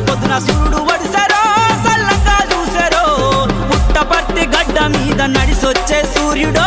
పొద్దున సూడు వడిసారో సల్లంగా చూసారో పుట్టపట్టి గడ్డ మీద నడిసొచ్చే సూర్యుడో.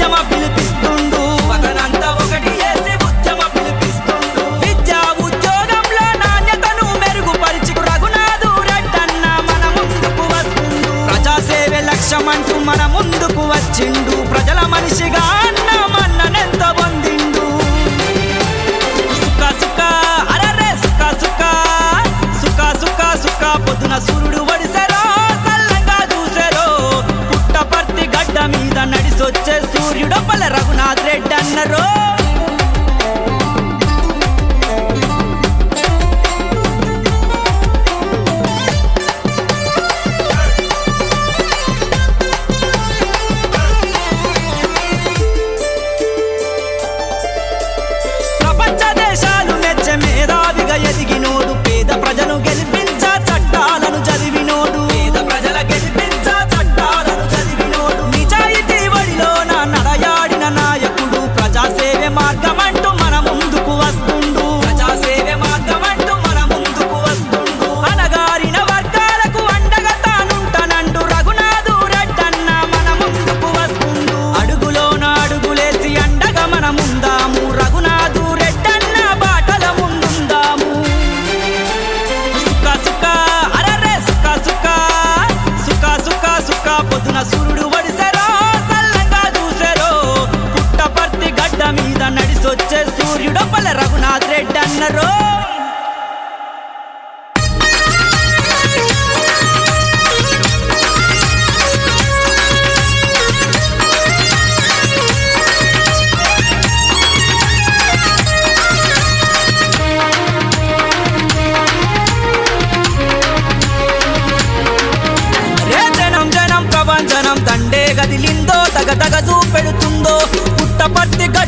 Até uma brilha నడిసొచ్చే సూర్యుడొప్పల Raghunath Reddy అన్నరో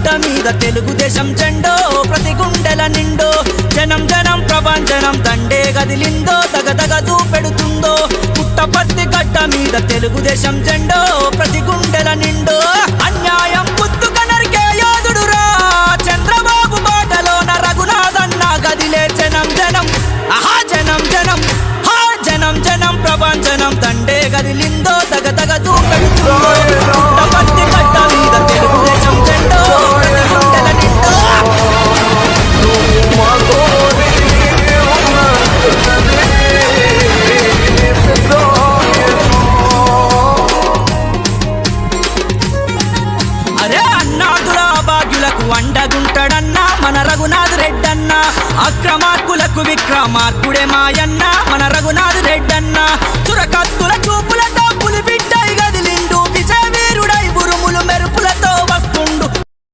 గడ్డ మీద తెలుగుదేశం జెండో ప్రతి గుండెల నిండో జనం జనం ప్రపంచనం దండే కదిలిందో తగ తగ పుట్టపత్తి పుట్టపర్తి గడ్డ మీద తెలుగుదేశం జెండో ప్రతి గుండెల నిండో. అన్యాయం పుత్తుక నరికే యోధుడురా చంద్రబాబు బాటలోన రఘునాథన్న గదిలే జనం జనం. ఆహా జనం జనం హా జనం జనం ప్రపంచనం దండే కదిలిందో తగ తగ అక్రమార్కులకు విక్రమార్కుడే మాయన్న మన రఘునాథ్ రెడ్డన్న చురకత్తుల చూపుల